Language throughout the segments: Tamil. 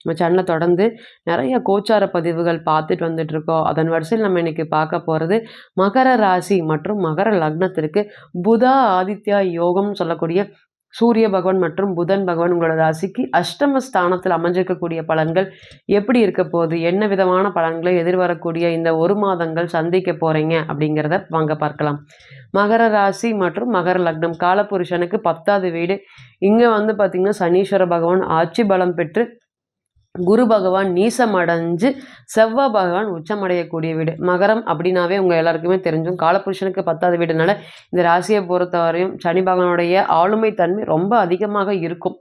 நம்ம சேனலில் தொடர்ந்து நிறைய கோச்சார பதிவுகள் பார்த்துட்டு வந்துட்ருக்கோம் அதன் வரிசையில் நம்ம இன்றைக்கி பார்க்க போகிறது மகர ராசி மற்றும் மகர லக்னத்திற்கு புதா ஆதித்யா யோகம்னு சொல்லக்கூடிய சூரிய பகவான் மற்றும் புதன் பகவான் உங்களோட ராசிக்கு அஷ்டம ஸ்தானத்தில் அமைஞ்சிருக்கக்கூடிய பலன்கள் எப்படி இருக்க போகுது? என்ன விதமான பலன்களை எதிர்வரக்கூடிய இந்த ஒரு மாதங்கள் சந்திக்க போகிறீங்க அப்படிங்கிறத வாங்க பார்க்கலாம். மகர ராசி மற்றும் மகர லக்னம். காலபுருஷனுக்கு பத்தாவது வீடு. இங்கே வந்து பார்த்திங்கன்னா சனீஸ்வர பகவான் ஆட்சி பலம் பெற்று குரு பகவான் நீசமடைஞ்சு செவ்வாய் பகவான் உச்சமடையக்கூடிய வீடு. மகரம் அப்படின்னாவே உங்கள் எல்லாருக்குமே தெரிஞ்சும். காலபுருஷனுக்கு பத்தாவது வீடுனால இந்த ராசியை பொறுத்தவரையும் சனி பகவானுடைய ஆளுமை தன்மை ரொம்ப அதிகமாக இருக்கும்.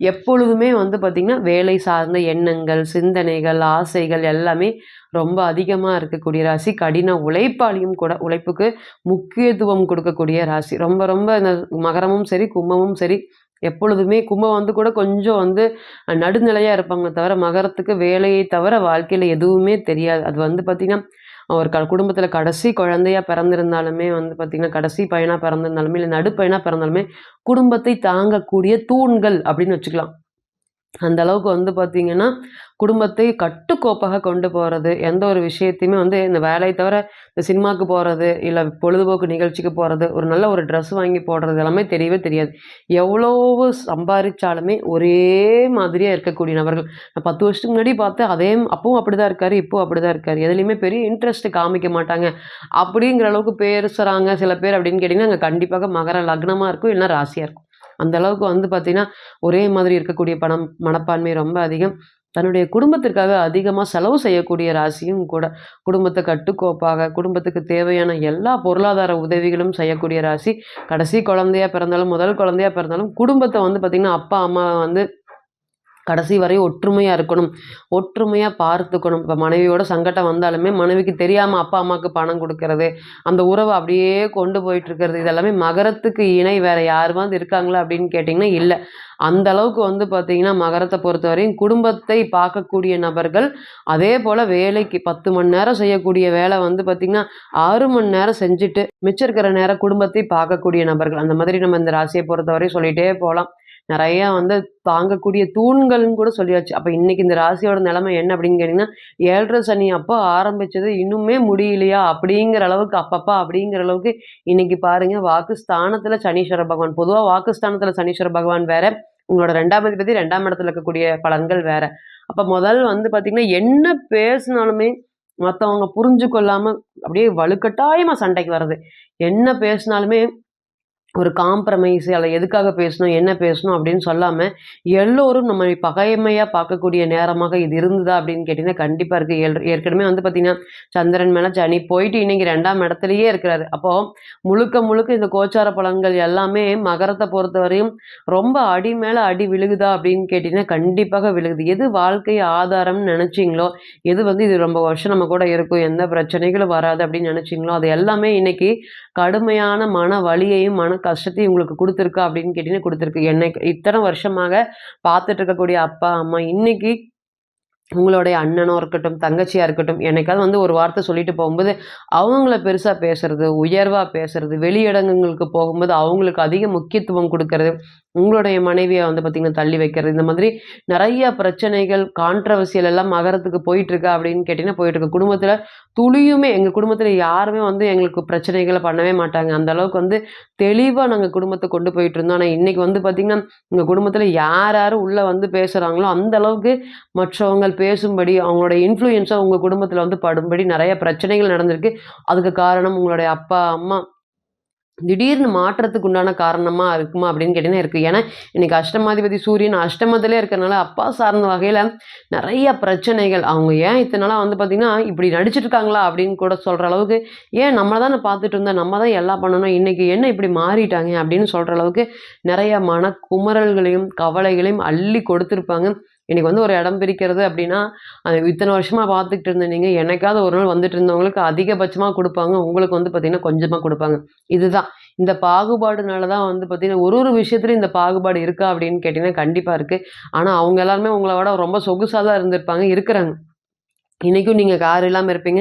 எப்பொழுதுமே வந்து பார்த்திங்கன்னா வேலை சார்ந்த எண்ணங்கள் சிந்தனைகள் ஆசைகள் எல்லாமே ரொம்ப அதிகமாக இருக்கக்கூடிய ராசி. கடின உழைப்பாளியும் கூட உழைப்புக்கு முக்கியத்துவம் கொடுக்கக்கூடிய ராசி. ரொம்ப ரொம்ப இந்த மகரமும் சரி கும்பமும் சரி எப்பொழுதுமே கும்பம் வந்து கூட கொஞ்சம் வந்து நடுநிலையாக இருப்பாங்க தவிர மகரத்துக்கு வேலையை தவிர வாழ்க்கையில் எதுவுமே தெரியாது. அது வந்து பார்த்திங்கன்னா ஒரு க குடும்பத்தில் கடைசி குழந்தையாக பிறந்திருந்தாலுமே வந்து பார்த்திங்கன்னா கடைசி பையனாக பிறந்திருந்தாலுமே இல்லை நடுப்பையனாக பிறந்தாலுமே குடும்பத்தை தாங்கக்கூடிய தூண்கள் அப்படின்னு வச்சுக்கலாம். அந்த அளவுக்கு வந்து பார்த்திங்கன்னா குடும்பத்தை கட்டுக்கோப்பாக கொண்டு போகிறது எந்த ஒரு விஷயத்தையுமே வந்து இந்த வேலையை தவிர இந்த சினிமாவுக்கு போகிறது இல்லை பொழுதுபோக்கு நிகழ்ச்சிக்கு போகிறது ஒரு நல்ல ஒரு ட்ரெஸ் வாங்கி போடுறது எல்லாமே தெரியவே தெரியாது. எவ்வளவு சம்பாதிச்சாலுமே ஒரே மாதிரியாக இருக்கக்கூடிய நபர்கள். நான் பத்து வருஷத்துக்கு முன்னாடி பார்த்து அதே அப்பவும் அப்படி தான் இருக்கார் இப்போவும் அப்படி தான் இருக்கார். எதுலேயுமே பெரிய இன்ட்ரெஸ்ட் காமிக்க மாட்டாங்க. அப்படிங்கிற அளவுக்கு பேசுகிறாங்க சில பேர் அப்படின்னு கேட்டிங்கன்னா அங்கே கண்டிப்பாக மகர லக்னமாக இருக்கும் இல்லைன்னா ராசியாக இருக்கும். அந்த அளவுக்கு வந்து பார்த்திங்கன்னா ஒரே மாதிரி இருக்கக்கூடிய பணம் மனப்பான்மை ரொம்ப அதிகம். தன்னுடைய குடும்பத்திற்காக அதிகமாக செலவு செய்யக்கூடிய ராசியும் கூட குடும்பத்தை கட்டுக்கோப்பாக குடும்பத்துக்கு தேவையான எல்லா பொருளாதார உதவிகளும் செய்யக்கூடிய ராசி. கடைசி குழந்தையாக பிறந்தாலும் முதல் குழந்தையாக பிறந்தாலும் குடும்பத்தை வந்து பார்த்திங்கன்னா அப்பா அம்மா வந்து கடைசி வரை ஒற்றுமையாக இருக்கணும். ஒற்றுமையாக பார்த்துக்கணும். இப்போ மனைவியோட சங்கடம் வந்தாலுமே மனைவிக்கு தெரியாமல் அப்பா அம்மாவுக்கு பணம் கொடுக்கறது அந்த உறவை அப்படியே கொண்டு போயிட்டுருக்கிறது இதெல்லாமே மகரத்துக்கு இணை. வேறு யாருமாவது இருக்காங்களா அப்படின்னு கேட்டிங்கன்னா இல்லை. அந்த அளவுக்கு வந்து பார்த்திங்கன்னா மகரத்தை பொறுத்தவரையும் குடும்பத்தை பார்க்கக்கூடிய நபர்கள் அதே போல் வேலைக்கு பத்து மணி நேரம் செய்யக்கூடிய வேலை வந்து பார்த்திங்கன்னா ஆறு மணி நேரம் செஞ்சுட்டு மிச்சம் இருக்கிற நேரம் குடும்பத்தை பார்க்கக்கூடிய நபர்கள். அந்த மாதிரி நம்ம இந்த ராசியை பொறுத்தவரை சொல்லிகிட்டே போகலாம் நிறையா வந்து தாங்கக்கூடிய தூண்கள்னு கூட சொல்லியாச்சு. அப்போ இன்றைக்கி இந்த ராசியோட நிலைமை என்ன அப்படின்னு கேட்டிங்கன்னா ஏழரை சனி அப்போ ஆரம்பித்தது இன்னுமே முடியலையா அப்படிங்கிற அளவுக்கு அப்பப்பா அப்படிங்கிற அளவுக்கு இன்றைக்கி பாருங்கள் வாக்குஸ்தானத்தில் சனீஸ்வர பகவான். பொதுவாக வாக்குஸ்தானத்தில் சனீஸ்வர பகவான் வேற. உங்களோட ரெண்டாம் அதிபதி ரெண்டாம் இடத்துல இருக்கக்கூடிய பலன்கள் வேற. அப்போ முதல் வந்து பார்த்திங்கன்னா என்ன பேசினாலுமே மற்றவங்க புரிஞ்சு கொள்ளாமல் அப்படியே வலுக்கட்டாயமாக சண்டைக்கு வர்றது. என்ன பேசினாலுமே ஒரு காம்ப்ரமைஸ் அதில் எதுக்காக பேசணும் என்ன பேசணும் அப்படின்னு சொல்லாமல் எல்லோரும் நம்ம பகைமையாக பார்க்கக்கூடிய நேரமாக இது இருந்ததா அப்படின்னு கேட்டிங்கன்னா கண்டிப்பாக இருக்குது ஏற்கனவே வந்து பார்த்திங்கன்னா சந்திரன் மேலே சனி போயிட்டு இன்றைக்கி ரெண்டாம் இடத்துலையே இருக்கிறாரு. அப்போது முழுக்க முழுக்க இந்த கோச்சார பழங்கள் எல்லாமே மகரத்தை பொறுத்தவரையும் ரொம்ப அடி மேலே அடி விழுகுதா அப்படின்னு கேட்டிங்கன்னா கண்டிப்பாக விழுகுது. எது வாழ்க்கை ஆதாரம்னு நினச்சிங்களோ எது வந்து இது ரொம்ப வருஷம் நம்ம கூட இருக்கும் எந்த பிரச்சனைகளும் வராது அப்படின்னு நினச்சிங்களோ அது எல்லாமே இன்றைக்கி கடுமையான மன வலியையும் மன கஷ்டத்தையும் உங்களுக்கு கொடுத்துருக்கா அப்படின்னு கேட்டிங்கன்னா கொடுத்துருக்கு. என்னை இத்தனை வருஷமாக பார்த்துட்டு இருக்கக்கூடிய அப்பா அம்மா இன்னைக்கு உங்களுடைய அண்ணனோ இருக்கட்டும் தங்கச்சியாக இருக்கட்டும் என்னைக்காவது வந்து ஒரு வார்த்தை சொல்லிட்டு போகும்போது அவங்கள பெருசாக பேசுறது உயர்வாக பேசுறது வெளியிடங்களுக்கு போகும்போது அவங்களுக்கு அதிக முக்கியத்துவம் கொடுக்கறது உங்களுடைய மனைவியை வந்து பார்த்திங்கன்னா தள்ளி வைக்கிறது. இந்த மாதிரி நிறைய பிரச்சனைகள் கான்ட்ரவர்சியல் எல்லாம் மகரத்துக்கு போயிட்டுருக்கா அப்படின்னு கேட்டிங்கன்னா போயிட்டுருக்கு. குடும்பத்தில் துளியுமே எங்கள் குடும்பத்தில் யாருமே வந்து எங்களுக்கு பிரச்சனைகளை பண்ணவே மாட்டாங்க. அந்த அளவுக்கு வந்து தெளிவாக நாங்கள் குடும்பத்தை கொண்டு போயிட்டு இருந்தோம் ஆனால் இன்றைக்கி வந்து பார்த்திங்கன்னா எங்கள் குடும்பத்தில் யார் யார் உள்ளே வந்து பேசுகிறாங்களோ அந்த அளவுக்கு மற்றவங்க பேசும்படி அவங்களோட இன்ஃப்ளூயன்ஸாக உங்கள் குடும்பத்தில் வந்து படும்படி நிறைய பிரச்சனைகள் நடந்திருக்கு. அதுக்கு காரணம் உங்களுடைய அப்பா அம்மா திடீர்னு மாற்றத்துக்கு உண்டான காரணமாக இருக்குமா அப்படின்னு கேட்டிங்கன்னா இருக்குது ஏன்னா இன்றைக்கி அஷ்டமாதிபதி சூரியன் அஷ்டமத்திலே இருக்கிறனால அப்பா சார்ந்த வகையில் நிறைய பிரச்சனைகள். அவங்க ஏன் இத்தனை நாளாக வந்து பார்த்திங்கன்னா இப்படி நடிச்சிட்டு இருக்காங்களா அப்படின்னு கூட சொல்கிற அளவுக்கு ஏன் நம்ம தானே பார்த்துட்டு இருந்தோம் நம்ம தான் எல்லாம் பண்ணணும் இன்றைக்கி என்ன இப்படி மாறிட்டாங்க அப்படின்னு சொல்கிற அளவுக்கு நிறைய மன குமரல்களையும் கவலைகளையும் அள்ளி கொடுத்துருப்பாங்க. இன்னைக்கு வந்து ஒரு இடம் பிரிக்கிறது அப்படின்னா அது இத்தனை வருஷமாக பார்த்துக்கிட்டு இருந்த நீங்க ஒரு நாள் வந்துட்டு இருந்தவங்களுக்கு அதிகபட்சமாக கொடுப்பாங்க உங்களுக்கு வந்து பார்த்திங்கன்னா கொஞ்சமாக கொடுப்பாங்க இதுதான். இந்த பாகுபாடுனால தான் வந்து பார்த்திங்கன்னா ஒரு ஒரு விஷயத்துலையும் இந்த பாகுபாடு இருக்கா அப்படின்னு கேட்டிங்கன்னா கண்டிப்பாக இருக்குது ஆனால் அவங்க எல்லாருமே உங்களை விட ரொம்ப சொகுசாக தான் இருந்திருப்பாங்க, இருக்கிறாங்க. இன்றைக்கும் நீங்கள் கார் இல்லாமல் இருப்பீங்க.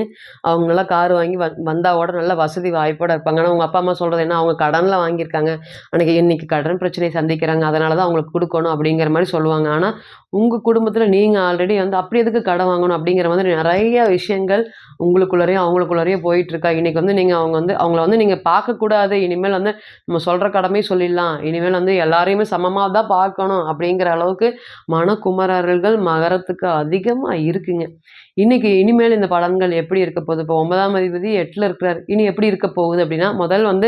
அவங்களாம் கார் வாங்கி வ வந்தால் கூட நல்ல வசதி வாய்ப்போடு இருப்பாங்க. ஆனால் உங்கள் அப்பா, அம்மா சொல்கிறது என்ன? அவங்க கடனில் வாங்கியிருக்காங்க. அன்றைக்கி இன்றைக்கி கடன் பிரச்சனையை சந்திக்கிறாங்க. அதனால தான் அவங்களுக்கு கொடுக்கணும் அப்படிங்கிற மாதிரி சொல்லுவாங்க. ஆனால் உங்கள் குடும்பத்தில் நீங்கள் ஆல்ரெடி வந்து அப்படி எதுக்கு கடன் வாங்கணும்? அப்படிங்கிற மாதிரி நிறைய விஷயங்கள் உங்களுக்குள்ளரையும் அவங்களுக்குள்ளரையும் போயிட்டுருக்கா. இன்னைக்கு வந்து நீங்கள் அவங்க வந்து அவங்கள வந்து நீங்கள் பார்க்கக்கூடாது. இனிமேல் வந்து நம்ம சொல்கிற கடமையும் சொல்லிடலாம். இனிமேல் வந்து எல்லாரையுமே சமமாக தான் பார்க்கணும் அப்படிங்கிற அளவுக்கு மனக்குமரர்கள் மகரத்துக்கு அதிகமாக இருக்குங்க. இன்னைக்கு இனிமேல் இந்த பலன்கள் எப்படி இருக்க போகுது? இப்போ ஒன்பதாம் அதிபதி எட்டில் இருக்கிறார் இனி எப்படி இருக்க போகுது அப்படின்னா, முதல் வந்து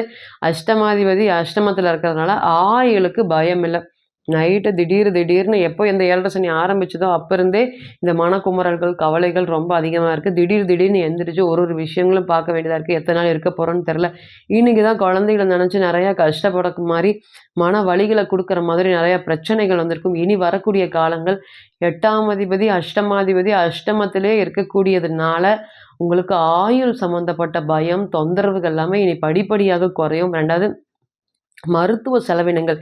அஷ்டமாதிபதி அஷ்டமத்தில் இருக்கிறதுனால ஆயுளுக்கு பயம் இல்லை நைட்டு திடீர் திடீர்னு எப்போ இந்த ஏழரை சனி ஆரம்பிச்சதோ அப்ப இருந்தே இந்த மனக்குமரல்கள் கவலைகள் ரொம்ப அதிகமாக இருக்குது திடீர் திடீர்னு எந்திரிச்சு ஒரு ஒரு விஷயங்களும் பார்க்க வேண்டியதாக இருக்குது எத்தனை நாள் இருக்க போகிறோன்னு தெரில இன்றைக்கி தான் குழந்தைகள நினச்சி நிறையா கஷ்டப்படக்கு மாதிரி மன வழிகளை கொடுக்குற மாதிரி நிறையா பிரச்சனைகள் வந்திருக்கும். இனி வரக்கூடிய காலங்கள் எட்டாம் அதிபதி, அஷ்டமாதிபதி அஷ்டமத்திலே இருக்கக்கூடியதுனால, உங்களுக்கு ஆயுள் சம்மந்தப்பட்ட பயம், தொந்தரவுகள் எல்லாமே இனி படிப்படியாக குறையும். ரெண்டாவது மருத்துவ செலவினங்கள்.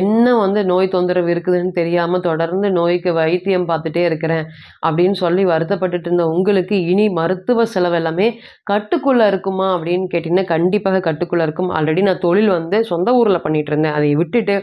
என்ன வந்து நோய் தொந்தரவு இருக்குதுன்னு தெரியாமல் தொடர்ந்து நோய்க்கு வைத்தியம் பார்த்துட்டே இருக்கிறேன், அப்படின்னு சொல்லி வருத்தப்பட்டுட்டு இருந்த உங்களுக்கு, இனி மருத்துவ செலவு எல்லாமே கட்டுக்குள்ளே இருக்குமா அப்படின்னு கேட்டிங்கன்னா கண்டிப்பாக கட்டுக்குள்ளே இருக்கும். ஆல்ரெடி நான் தொழில் வந்து சொந்த ஊரில் பண்ணிகிட்டு இருந்தேன். அதை விட்டுட்டு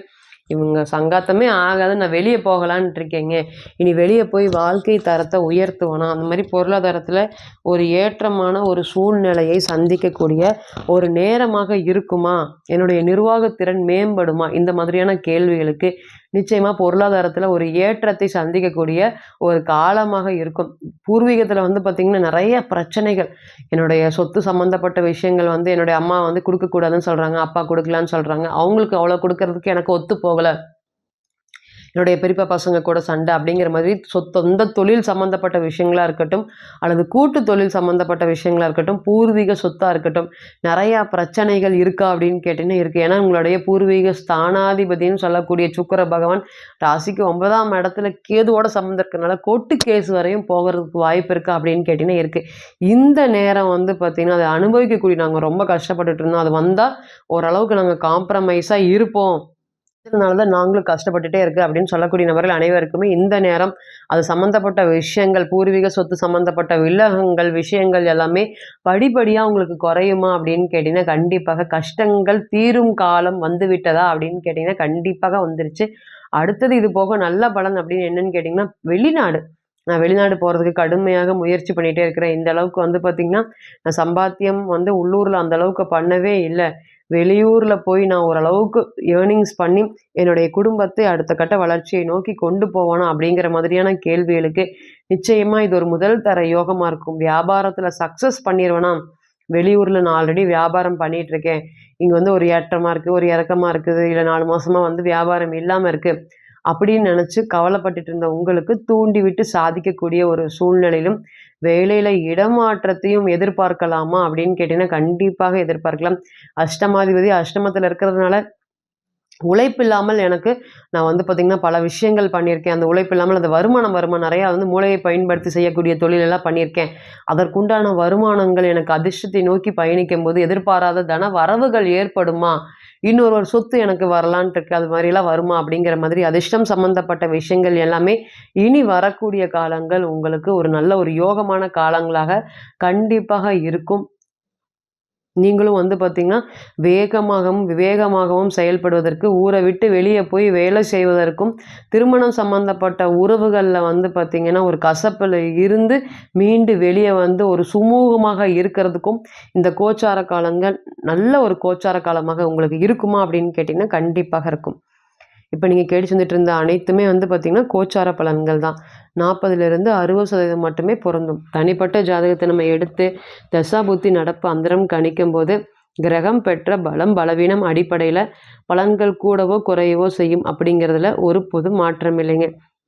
இவங்க சங்காத்தமே ஆகாது. நான் வெளியே போகலான்ட்டு இருக்கேங்க. இனி வெளியே போய் வாழ்க்கை தரத்தை உயர்த்துவனா அந்த மாதிரி பொருளாதாரத்தில் ஒரு ஏற்றமான ஒரு சூழ்நிலையை சந்திக்கக்கூடிய ஒரு நேரமாக இருக்குமா? என்னுடைய நிர்வாகத் திறன் மேம்படுமா? இந்த மாதிரியான கேள்விகளுக்கு நிச்சயமா பொருளாதாரத்தில் ஒரு ஏற்றத்தை சந்திக்கக்கூடிய ஒரு காலமாக இருக்கும். பூர்வீகத்தில் வந்து பார்த்திங்கன்னா நிறைய பிரச்சனைகள். என்னுடைய சொத்து சம்மந்தப்பட்ட விஷயங்கள் வந்து என்னுடைய அம்மா வந்து கொடுக்கக்கூடாதுன்னு சொல்றாங்க. அப்பா கொடுக்கலான்னு சொல்றாங்க. அவங்களுக்கு அவ்வளோ கொடுக்கறதுக்கு எனக்கு ஒத்து போகலை என்னுடைய பெரியப்பா பசங்க கூட சண்டை அப்படிங்கிற மாதிரி சொந்த தொழில் சம்மந்தப்பட்ட விஷயங்களாக இருக்கட்டும், அல்லது கூட்டு தொழில் சம்மந்தப்பட்ட விஷயங்களாக இருக்கட்டும், பூர்வீக சொத்தாக இருக்கட்டும், நிறையா பிரச்சனைகள் இருக்கா அப்படின்னு கேட்டிங்கன்னா இருக்குது ஏன்னா உங்களுடைய பூர்வீக ஸ்தானாதிபதின்னு சொல்லக்கூடிய சுக்கிர பகவான் ராசிக்கு ஒன்பதாம் இடத்துல கேதுவோட சம்மந்தம் இருக்கனால, கோர்ட்டு கேஸ் வரையும் போகிறதுக்கு வாய்ப்பு இருக்கா அப்படின்னு கேட்டிங்கன்னா இருக்குது இந்த நேரம் வந்து பார்த்திங்கன்னா அதை அனுபவிக்கக்கூடிய நாங்கள் ரொம்ப கஷ்டப்பட்டுட்டு இருந்தோம். அது வந்தால் ஓரளவுக்கு நாங்கள் காம்ப்ரமைஸாக இருப்போம். இதனால தான் நாங்களும் கஷ்டப்பட்டுட்டே இருக்கு அப்படின்னு சொல்லக்கூடிய நபர்கள் அனைவருக்குமே இந்த நேரம் அது சம்மந்தப்பட்ட விஷயங்கள், பூர்வீக சொத்து சம்மந்தப்பட்ட வில்லகங்கள், விஷயங்கள் எல்லாமே படிப்படியாக உங்களுக்கு குறையுமா அப்படின்னு கேட்டிங்கன்னா கண்டிப்பாக கஷ்டங்கள் தீரும் காலம் வந்து விட்டதா அப்படின்னு கேட்டிங்கன்னா கண்டிப்பாக வந்துருச்சு. அடுத்தது இது போக நல்ல பலன் அப்படின்னு என்னன்னு கேட்டிங்கன்னா வெளிநாடு. நான் வெளிநாடு போகிறதுக்கு கடுமையாக முயற்சி பண்ணிகிட்டே இருக்கிறேன். இந்த அளவுக்கு வந்து பார்த்திங்கன்னா நான் சம்பாத்தியம் வந்து உள்ளூரில் அந்த அளவுக்கு பண்ணவே இல்லை வெளியூரில் போய் நான் ஓரளவுக்கு ஏர்னிங்ஸ் பண்ணி, என்னுடைய குடும்பத்தை அடுத்த கட்ட வளர்ச்சியை நோக்கி கொண்டு போவானா அப்படிங்கிற மாதிரியான கேள்விகளுக்கு, நிச்சயமாக இது ஒரு முதல் தர யோகமாக இருக்கும். வியாபாரத்தில் சக்சஸ் பண்ணிடுவேனா வெளியூரில் நான் ஆல்ரெடி வியாபாரம் பண்ணிகிட்ருக்கேன் இங்கே வந்து ஒரு ஏற்றமாக இருக்குது ஒரு இறக்கமாக இருக்குது. இல்லை நாலு மாதமாக வந்து வியாபாரம் இல்லாமல் இருக்குது அப்படின்னு நினச்சி கவலைப்பட்டுட்டு இருந்த உங்களுக்கு தூண்டிவிட்டு சாதிக்கக்கூடிய ஒரு சூழ்நிலையிலும், வேலையில இடமாற்றத்தையும் எதிர்பார்க்கலாமா அப்படின்னு கேட்டீங்கன்னா, கண்டிப்பாக எதிர்பார்க்கலாம். அஷ்டமாதிபதி அஷ்டமத்தில் இருக்கிறதுனால, உழைப்பில்லாமல் எனக்கு நான் வந்து பார்த்திங்கன்னா பல விஷயங்கள் பண்ணியிருக்கேன். அந்த உழைப்பில்லாமல் அந்த வருமானம் வருமானம் நிறையா வந்து மூளையை பயன்படுத்தி செய்யக்கூடிய தொழிலெல்லாம் பண்ணியிருக்கேன். அதற்குண்டான வருமானங்கள் எனக்கு அதிர்ஷ்டத்தை நோக்கி பயணிக்கும் போது எதிர்பாராத தன வரவுகள் ஏற்படுமா? இன்னொரு ஒரு சொத்து எனக்கு வரலான்ட்டு இருக்கு. அது மாதிரிலாம் வருமா? அப்படிங்கிற மாதிரி அதிர்ஷ்டம் சம்மந்தப்பட்ட விஷயங்கள் எல்லாமே இனி வரக்கூடிய காலங்கள் உங்களுக்கு ஒரு நல்ல ஒரு யோகமான காலங்களாக கண்டிப்பாக இருக்கும். நீங்களும் வந்து பார்த்தீங்கன்னா, வேகமாகவும், விவேகமாகவும் செயல்படுவதற்கு ஊரை விட்டு வெளியே போய் வேலை செய்வதற்கும், திருமணம் சம்மந்தப்பட்ட உறவுகளில் வந்து பார்த்தீங்கன்னா, ஒரு கசப்பில் இருந்து மீண்டு வெளியே வந்து ஒரு சுமூகமாக இருக்கிறதுக்கும், இந்த கோச்சார காலங்கள் நல்ல ஒரு கோச்சார காலமாக உங்களுக்கு இருக்குமா அப்படின்னு கேட்டிங்கன்னா கண்டிப்பாக இருக்கும். இப்போ நீங்கள் கேட்டு செஞ்சுட்டு இருந்த அனைத்துமே வந்து பார்த்திங்கன்னா கோச்சார பலன்கள் தான். 40லிருந்து 60% மட்டுமே பொருந்தும். தனிப்பட்ட ஜாதகத்தை நம்ம எடுத்து தசாபுத்தி நடப்பு, அந்தரம் கணிக்கும்போது, கிரகம் பெற்ற பலம், பலவீனம் அடிப்படையில் பலன்கள் கூடவோ, குறையவோ செய்யும் அப்படிங்கிறதுல ஒரு பொது மாற்றம் இல்லைங்க.